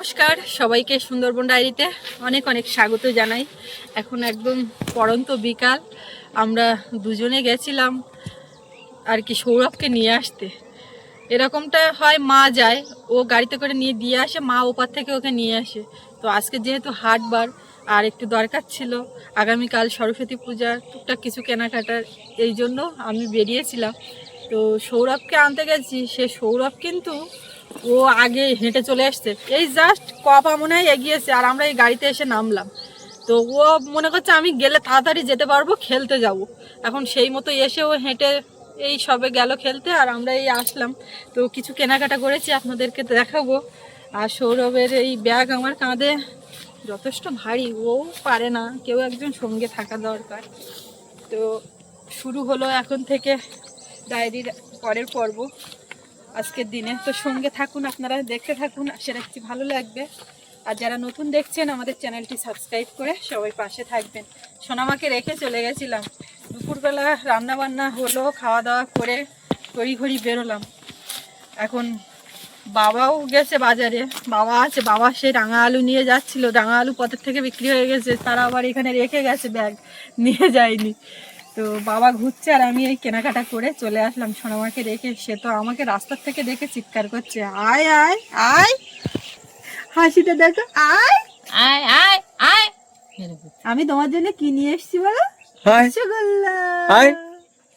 নমস্কার, সবাইকে সুন্দরবন ডায়েরিতে অনেক অনেক স্বাগত জানাই। এখন একদম পড়ন্ত বিকাল, আমরা দুজনে গেছিলাম আর কি সৌরভকে নিয়ে আসতে। এরকমটা হয় মা যায়, ও গাড়িতে করে নিয়ে দিয়ে আসে, মা ওপার থেকে ওকে নিয়ে আসে। তো আজকে যেহেতু হাটবার আর একটু দরকার ছিল, আগামীকাল সরস্বতী পূজা, টুকটাক কিছু কেনাকাটার, এই জন্য আমি বেরিয়েছিলাম। তো সৌরভকে আনতে গেছি, সে সৌরভ কিন্তু ও আগে হেঁটে চলে আসছে। এই জাস্ট কপা মনে হয় এগিয়েছে, আর আমরা এই গাড়িতে এসে নামলাম। তো ও মনে করছে আমি গেলে তাড়াতাড়ি যেতে পারব, খেলতে যাব। এখন সেই মতো এসে ও হেঁটে এই সবে গেল খেলতে, আর আমরা এই আসলাম। তো কিছু কেনাকাটা করেছি আপনাদেরকে দেখাবো। আর সৌরভের এই ব্যাগ আমার কাঁধে যথেষ্ট ভারী, ও পারে না, কেউ একজন সঙ্গে থাকা দরকার। তো শুরু হলো এখন থেকে ডায়েরির পরের পর্ব। আজকের দিনে। তো সঙ্গে থাকুন, আপনারা দেখতে থাকুন, আশা রাখছি ভালো লাগবে। আর যারা নতুন দেখছেন, আমাদের চ্যানেলটি সাবস্ক্রাইব করে সবাই পাশে থাকবেন। সোনামাকে রেখে চলে গেছিলাম। দুপুরবেলা রান্না বান্না হলো খাওয়া দাওয়া করে তড়িঘড়ি বেরোলাম। এখন বাবাও গেছে বাজারে। বাবা আছে, বাবা সেই রাঙা আলু নিয়ে যাচ্ছিল। রাঙা আলু পথের থেকে বিক্রি হয়ে গেছে। তারা আবার এখানে রেখে গেছে ব্যাগ। নিয়ে যায়নি। তো বাবা ঘুরছে আর আমি এই কেনাকাটা করে চলে আসলাম। সোনামাকে রেখে সে তো আমাকে রাস্তার থেকে দেখে চিৎকার করছে আয় আয় আয় হাসিটা দেখো আয় আয় আয় আয়। আমি তোমার জন্য কি নিয়ে এসেছি বলো? রসগোল্লা।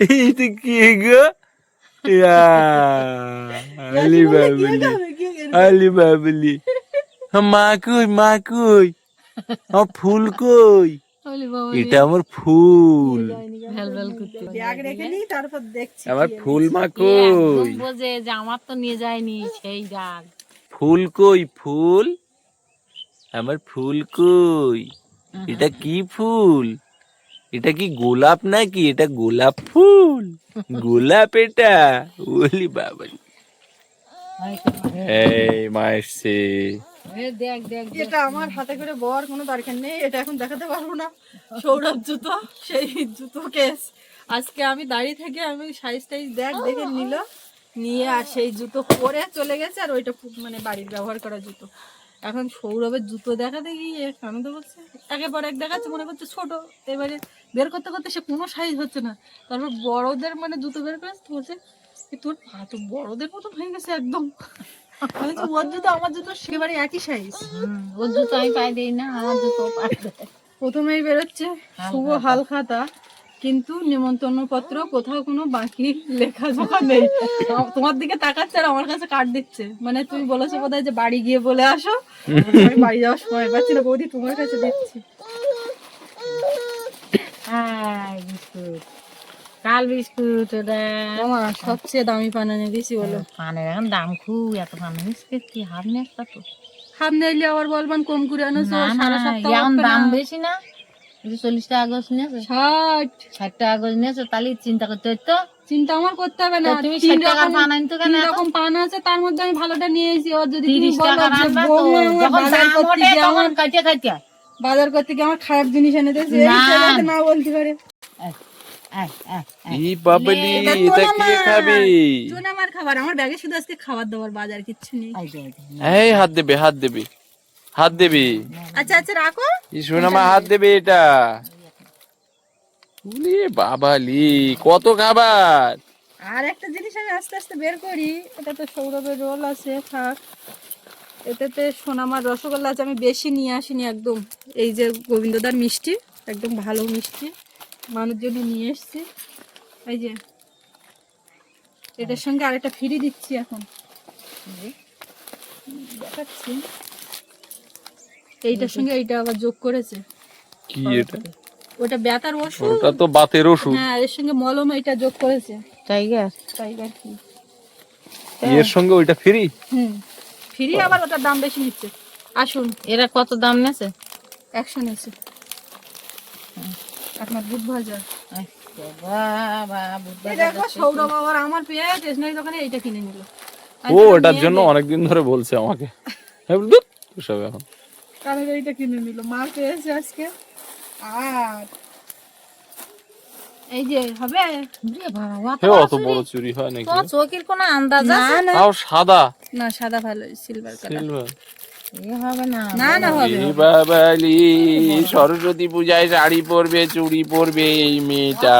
এটা কি গো? ইয়া আলি বাবলি আলি বাবলি। মা কই মা কই? ফুল কই? বলি বাবা এটা আমার ফুল। ভেল ভেল করতে ব্যাগ রেখে নিই তারপর দেখছি আমার ফুল মা কই? বোঝে যে আমার তো নিয়ে যায়নি সেই রাগ। ফুল কই? ফুল? আমার ফুল কই? এটা কি ফুল? এটা কি গোলাপ নাকি? এটা গোলাপ ফুল। গোলাপ এটা? ওলি বাবা এই মা এসছে। দেখ দেখ দেখ। এটা আমার হাতে করে বর, কোনো দরকার নেই। এটা এখন দেখাতে পারব না। সৌরভ জুতো, সেই জুতো কেস। আজকে আমি দাঁড়িয়ে থেকে আমি সাইজ টাইজ দেখ, দেখে নিল। নিয়ে আর সেই জুতো পরে চলে গেছে, আর ওইটা মানে বাড়ির ব্যবহার করা জুতো। এখন সৌরভের জুতো দেখাতে গিয়ে আমি তো বলছে, একের পর এক দেখাচ্ছে, মনে করছে ছোট। এবারে বের করতে করতে সে কোনো সাইজ হচ্ছে না। তারপর বড়দের মানে জুতো বের করে বলছে তোর পা তো বড়দের মতন হয়ে গেছে একদম। আমি বলছি, ওর জুতো আমার জুতো সেবারে একই সাইজ ওর জুতো আমি পাই দিই না আমার জুতো পাই দেয়। প্রথমেই বেরোচ্ছে শুভ হালখাতা কিন্তু নিমন্ত্রণ পত্র কোথাও কোনো বাকি লেখা জোখা নেই। তোমার দিকে তাকাচ্ছে আর আমার কাছে কার্ড দিচ্ছে। মানে তুমি বলেছ বোধহয় যে বাড়ি গিয়ে বলে আসো। আমি বাড়ি যাওয়ার সময় পাচ্ছি না বৌদি তোমার কাছে দিচ্ছি। বিস্কুট। কাল বিস্কুট সবচেয়ে দামি পান এনে দিয়েছি বলো পানের এখন দাম খুব এত পান বিস্কুট কি হাফ হাত নাইলে আবার বলবান কম করে আনোছো সারা সপ্তাহ এখন দাম বেশি না চল্লিশ টাকা নিয়েছে। ষাট। ষাট টাকা গোছ নিয়েছে তাহলে চিন্তা করতে হতো চিন্তা আমার করতে হবে না। তুমি তিন রকম- পান আনতো কেন তিন এত? রকম পান আছে তার মধ্যে আমি ভালোটা নিয়ে এসেছি। ওর যদি তুমি বলো যে তো যখন বাজার দাম করতে ওঠে তখন আমার কাটিয়ে কাটিয়ে। বাজার করতে গিয়ে আমার খারাপ জিনিস এনে দিয়েছে। না। না বলতে পারে। ই বাবলি এটা এটা তোলা কে মা। খাবে? চুন আমার খাবার আমার ব্যাগে শুধু আজকে খাবার দাবার বাজার কিচ্ছু নেই। এই হাত দেবে হাত দেবে হাত দেবে। আচ্ছা আচ্ছা রাখো। ই শোনা হাত দেবে এটা। উলি বাবালি কত খাবার। আর একটা জিনিস আমি আস্তে আস্তে বের করি এটাতে সৌরভের রোল আছে থাক। এটাতে সোনামার রসগোল্লা আছে আমি বেশি নিয়ে আসিনি একদম। এই যে গোবিন্দদার মিষ্টি একদম ভালো মিষ্টি। মানুষ জন্য নিয়ে এসছি। এই যে এটার সঙ্গে আরেকটা ফ্রি দিচ্ছি এখন। দেখাচ্ছি। এইটার সঙ্গে এইটা আবার যোগ করেছে। কি এটা? ওটা ব্যথার ওষুধ? ওটা তো বাতের ওষুধ। হ্যাঁ এর সঙ্গে মলম এটা যোগ করেছে। টাইগার টাইগার কি? এর সঙ্গে ওইটা ফ্রি? হুম ফ্রি আবার ওটার দাম বেশি নিচ্ছে। আসুন। এরা কত দাম নেছে? একশো নিচ্ছে আপনার ভাজা বাবা এই সৌরভ আবার আমার পেয়ে স্টেশনারি দোকানে এইটা কিনে নিল। ও ওটার জন্য অনেকদিন ধরে বলছে আমাকে। এখন। কারণ এইটা কিনে নিল মা পেয়েছে আজকে। আর এই যে হবে হে অত বড় চুরি হয় নাকি? চোখের কোনো আন্দাজ না আছে? না সাদা। না সাদা ভালো সিলভার কালার সিলভার সরস্বতী পূজায় শাড়ি পরবে চুড়ি পরবে এই মেয়েটা।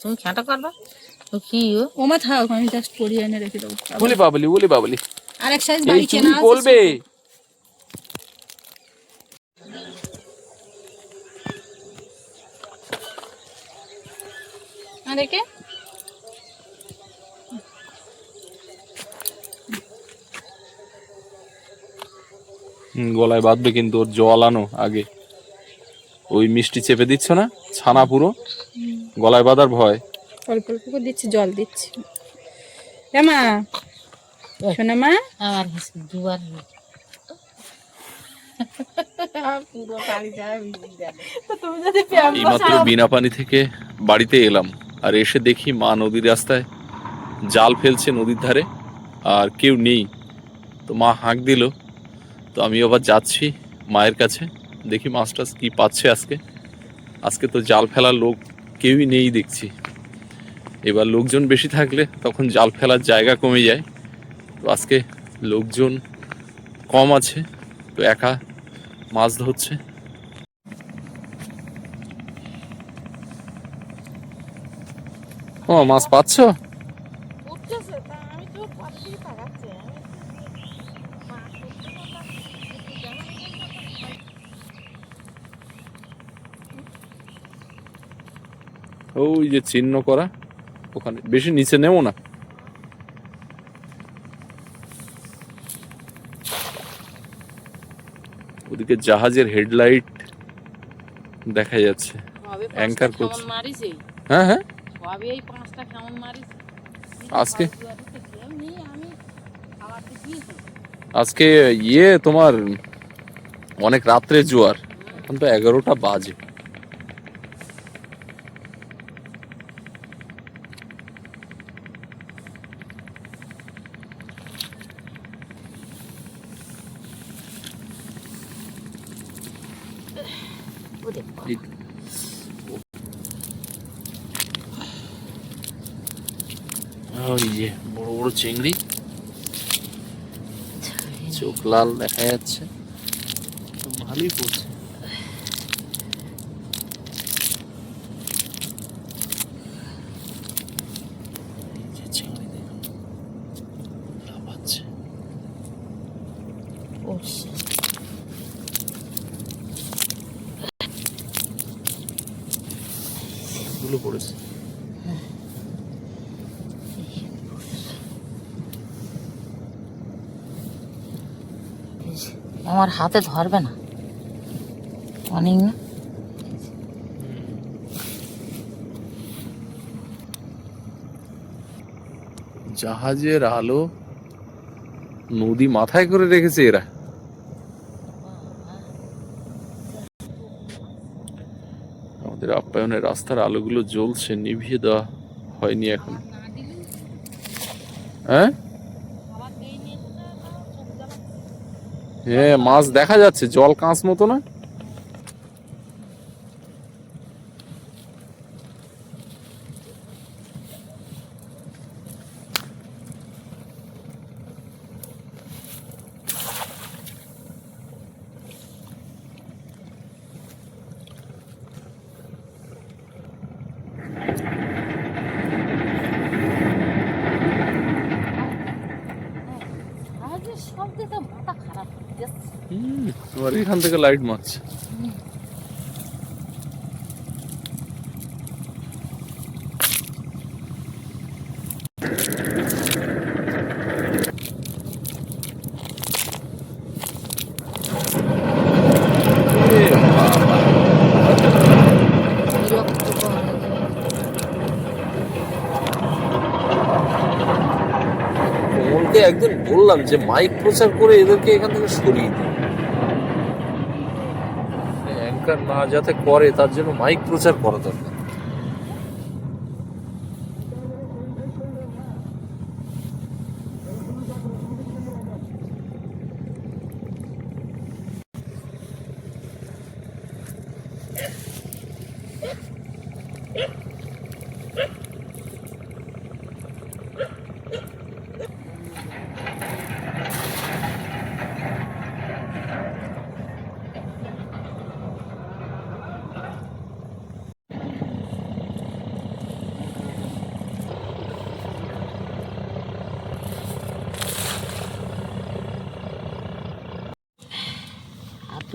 তুমি খেটা করবে তো কি ও। ওমা থাক আমি জাস্ট পরিয়ে এনে রেখে দেবো। বলে বাবলি বলে বাবলি। আর এক সাইজ বাড়ি চুড়ি কেনা আছে পরবে? আর একে? গলায় বাঁধবে কিন্তু ওর জল আনো আগে। ওই মিষ্টি চেপে দিচ্ছ না? ছানা পুরো? গলায় বাঁধার ভয়। অল্প অল্প করে দিচ্ছি জল দিচ্ছি। মা শোনা মা। আমার দুবার পুরো বাড়ি যায় তুমি যদি এইমাত্র বিনা পানি থেকে বাড়িতে এলাম আর এসে দেখি মা নদীর রাস্তায় জাল ফেলছে নদীর ধারে আর কেউ নেই। তো মা হাঁক দিল তো আমি আবার যাচ্ছি মায়ের কাছে, দেখি মাছ টাছ কি পাচ্ছে আজকে। আজকে তো জাল ফেলার লোক কেউই নেই দেখছি। এবার লোকজন বেশি থাকলে তখন জাল ফেলার জায়গা কমে যায়। তো আজকে লোকজন কম আছে, তো একা মাছ ধরছে। ও, মাছ পাচ্ছ? ওই যে চিহ্ন করা ওখানে। বেশি নিচে নেও না। ওদিকে জাহাজের হেডলাইট দেখা যাচ্ছে। অ্যাঙ্কার করছে। হ্যাঁ হ্যাঁ। আজকে? আজকে ইয়ে তোমার অনেক রাত্রে জোয়ার। এখন তো এগারোটা বাজে ওরে বাবা। ওই যে বড় চিংড়ি চোখ লাল দেখা যাচ্ছে। তো ভালোই পড়ছে। এই যে চিংড়ি দেখুন লাফাচ্ছে। ও গুলো পড়েছে। আমার হাতে ধরবে না। অনেক না জাহাজের আলো নদী মাথায় করে রেখেছে এরা। আমাদের আপ্যায়নের রাস্তার আলোগুলো জ্বলছে, নিভিয়ে দেওয়া হয়নি এখন। হ্যাঁ? হ্যাঁ মাছ দেখা যাচ্ছে জল কাঁচ মতো না? তোমার এখান থেকে লাইট মারছে। একদিন বললাম যে মাইক প্রচার করে এদেরকে এখান থেকে সরিয়ে দিই। অ্যাঙ্কার না যাতে করে তার জন্য মাইক প্রচার করা দরকার।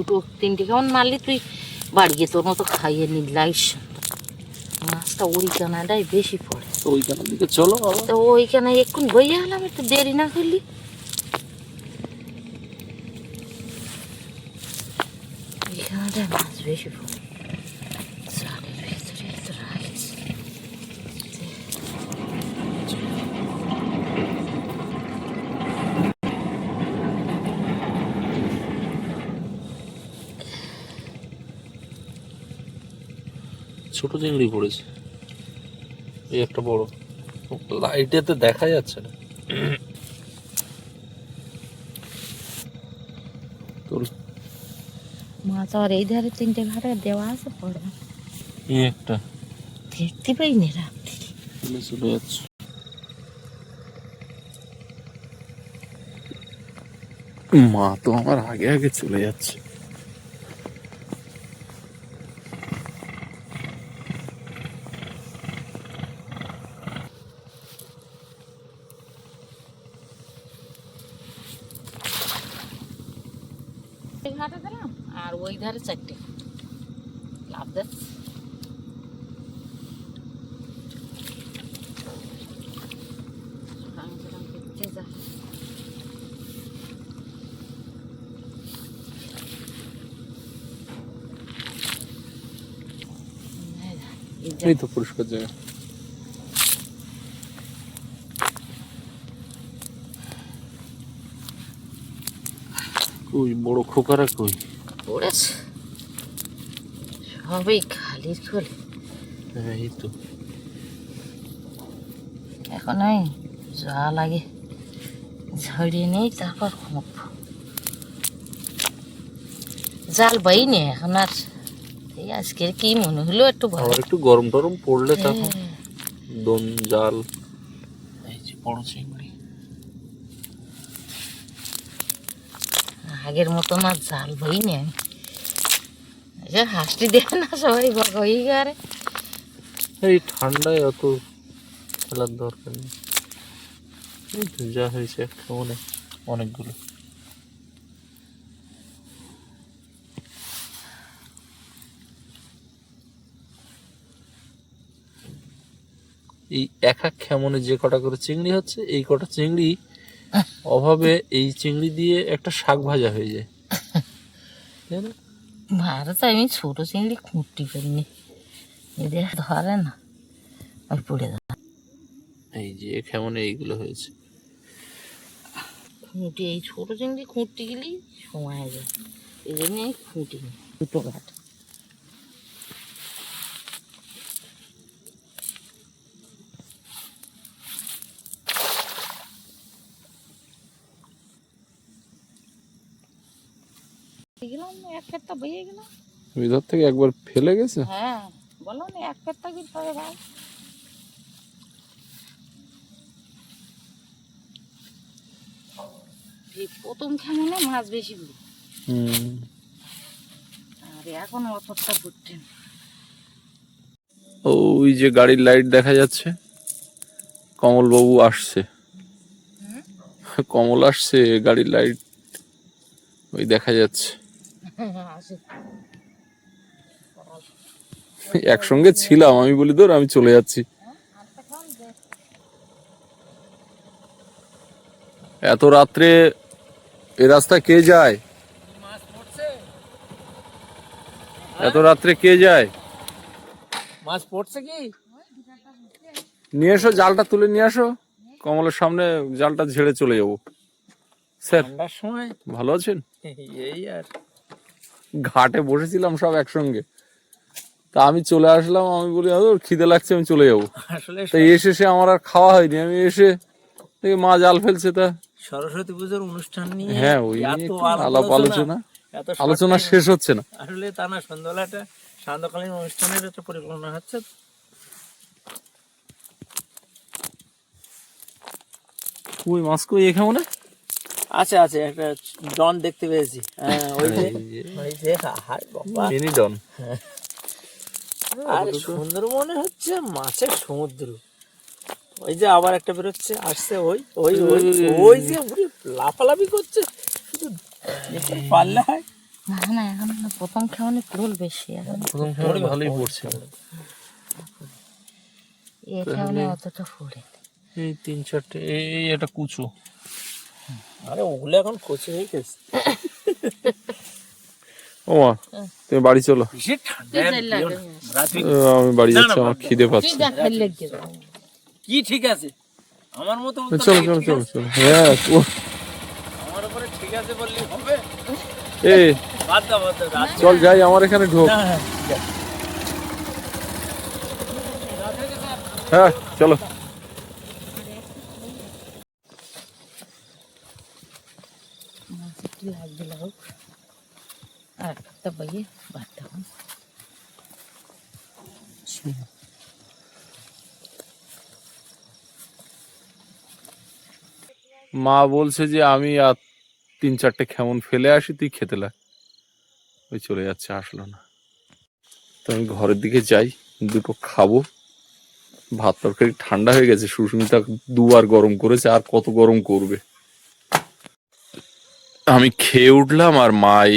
দুটো তিনটে কেমন মারলি তুই বাড়ি গিয়ে তোর মতো খাইয়ে নিলাইস মাছটা ওইখানাটাই বেশি পড়ে। তো ওইখানের দিকে চলো বাবা। তো ওইখানে এক্ষুন বইয়া হলাম একটু দেরি না করলি ওইখানটায় মাছ বেশি পড়ে। ছোট চিংড়ি পড়েছে এই একটা বড়। লাইটেতে দেখা যাচ্ছে না। মাছ আর এই ধারে তিনটে ঘাটে দেওয়া আছে পড়ে এই একটা। দেখতে পাই না রাত্রি। চলে চলে যাচ্ছে। মা তো আমার আগে আগে চলে যাচ্ছে ঘাটে দিলাম আর ওই ধারে চারটে লাভ দেখ এই তো পরিষ্কার জায়গা কই বড় খোকারা কই? পড়েছে। সবই খালির খোলে হ্যাঁ এই তো। এখন ওই যা লাগে ঝরিয়ে নেই তারপর খুঁপ জাল বাইনি এখন আর। এই আজকের কি মনে হলো একটু ভালো আবার একটু গরম টরম পড়লে তখন হ্যাঁ, দন জাল। এই যে বড় চিংড়ি। আগের মতো না জাল আমি এই যে হাসটি দেখে না সবাই বক হয়ে গেছে। এই ঠান্ডায় অত খেলার দরকার নেই। যা হয়েছে একটা মনে অনেকগুলো। এই এক এক খেমনে যে কটা করে চিংড়ি হচ্ছে এই কটা চিংড়ি অভাবে এই চিংড়ি দিয়ে একটা শাক ভাজা হয়ে যায়। তাই না? ভারত আমি ছোট চিংড়ি খুঁটি করিনি এদের ধরে না আর পড়ে এই যে খেমনে এইগুলো হয়েছে। খুঁটি এই ছোট চিংড়ি খুঁটতে গেলেই সময় যায়। এই জন্য খুঁটি দুটো ঘাট গেলাম এক পেটটা বইয়ে গেলাম। ভিতর থেকে একবার ফেলে গেছে? হ্যাঁ বলো না এক পেটটা কি পরে ভাই প্রথম খেমনে মাছ বেশি হুম। আর এখন অতটা ঘুরতে ওই যে গাড়ির লাইট দেখা যাচ্ছে কমল বাবু আসছে কমল আসছে গাড়ির লাইট ওই দেখা যাচ্ছে। একসঙ্গে ছিলাম আমি বলি ধর আমি চলে যাচ্ছি। এত রাত্রে এ রাস্তা কে যায়? এত রাত্রে কে যায়? মাছ পড়ছে কি? নিয়ে এসো জালটা তুলে নিয়ে আসো। কমলের সামনে জালটা ঝেড়ে চলে যাব। স্যার সময়? ভালো আছেন? এই আর ঘাটে বসেছিলাম সব একসঙ্গে। তা আমি চলে আসলাম আমি বলি "আরে, ওর খিদে লাগছে আমি চলে যাব। আসলে এসে সে আমার আর খাওয়া হয়নি। আমি এসে দেখি মা জাল ফেলছে তা সরস্বতী পুজোর অনুষ্ঠান নিয়ে হ্যাঁ ওই আলাপ আলোচনা। এত আলোচনা শেষ হচ্ছে না। আসলে তা না সন্ধ্যাবেলাটা সান্ধ্যকালীন অনুষ্ঠানের একটা পরিকল্পনা হচ্ছে। ওই মাছ কই এখানে মনে আছে আছে একটা ডন দেখতে পেয়েছি। হ্যাঁ ওই যে। ওই যে হাই বাবা। মিনি ডন। আর সুন্দরবনে হচ্ছে মাছের সমুদ্র। ওই যে আবার একটা বেরোচ্ছে আসছে ওই ওই ওই ওই যে উড়ে লাফালাফি করছে। শুধু পারলে হয়। না এখন প্রথম খাওয়ানি ফুল বেশি এখন। প্রথম ভালোই পড়ছে। খাওয়ানি অতটা এই তিন চারটে এই এই একটা কুচো। আরে ওগুলো এখন কচি হয়ে গেছে। ও মা তুমি বাড়ি চলো। আমি বাড়ি যাচ্ছি আমার খিদে পাচ্ছে। কি ঠিক আছে? আমার মতো চলো চলো চলো চলো। হ্যাঁ আমার উপরে ঠিক আছে বললি হবে? এ বাদ দাও বাদ দাও চল যাই আমার এখানে ঢোক। হ্যাঁ, আছে। হ্যাঁ চলো। একটু লাগবে লাগুক আর একটা বাইয়ে বাদ দাও মা বলছে যে আমি আর তিন চারটে খেমন ফেলে আসি, তুই খেতে লাগ ওই চলে যাচ্ছে, আসলো না। তো আমি ঘরের দিকে যাই, দুটো খাব। ভাত তরকারি ঠান্ডা হয়ে গেছে, সুস্মিতা দুবার গরম করেছে, আর কত গরম করবে। আমি খেয়ে উঠলাম আর মাই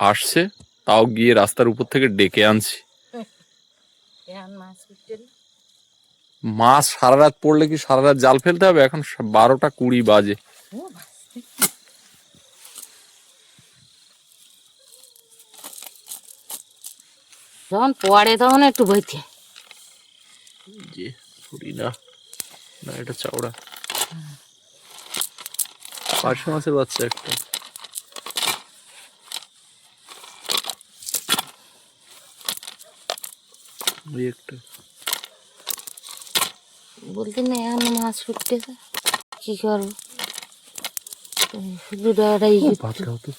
আসছে তাও গিয়ে রাস্তার উপর থেকে ডেকে আনছি। মাছ সারা রাত পড়লে কি সারা রাত জাল ফেলতে হবে? এখন বারোটা কুড়ি বাজে। যখন পড়ে তখন একটু বইতে। যে না এটা চাওড়া। পার্শে মাছের বাচ্চা একটা। ওই একটা। বলতে না এখন মাছ ফুটতেছে কি করব? শুধু ডাড়াই ভাত খাও তো।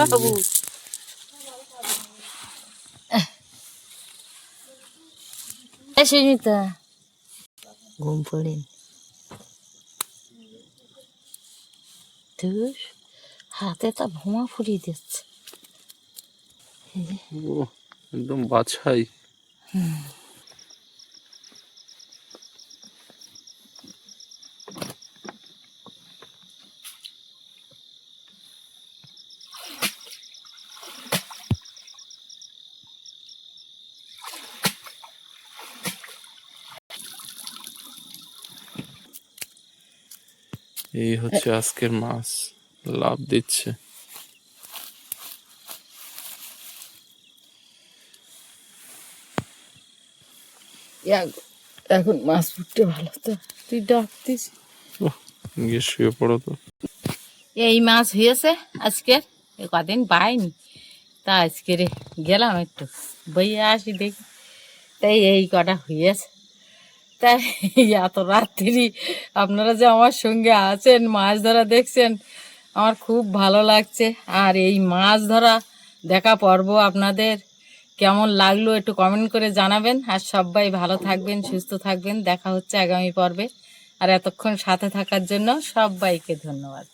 বাবু। এ সুনিতা ঘুম পড়েন। ধুর হাতে তো ভুমা ফুরিয়ে দিচ্ছে। ও একদম বাছাই। এই হচ্ছে আজকের মাছ। লাভ দিচ্ছে। এখন মাছ ফুটতে ভালো তো। তুই ডাকতিস গিয়ে শুয়ে পড়ো তো। এই মাছ হয়েছে আজকের। কদিন পাইনি। তা আজকে গেলাম একটু। বইয়ে আসি দেখি। তাই এই কটা হয়েছে। তাই এত রাত্রি আপনারা যে আমার সঙ্গে আছেন, মাছ ধরা দেখছেন, আমার খুব ভালো লাগছে। আর এই মাছ ধরা দেখা পর্ব আপনাদের কেমন লাগল একটু কমেন্ট করে জানাবেন। আর সবাই ভালো থাকবেন, সুস্থ থাকবেন। দেখা হচ্ছে আগামী পর্বে। আর এতক্ষণ সাথে থাকার জন্য সবাইকে ধন্যবাদ।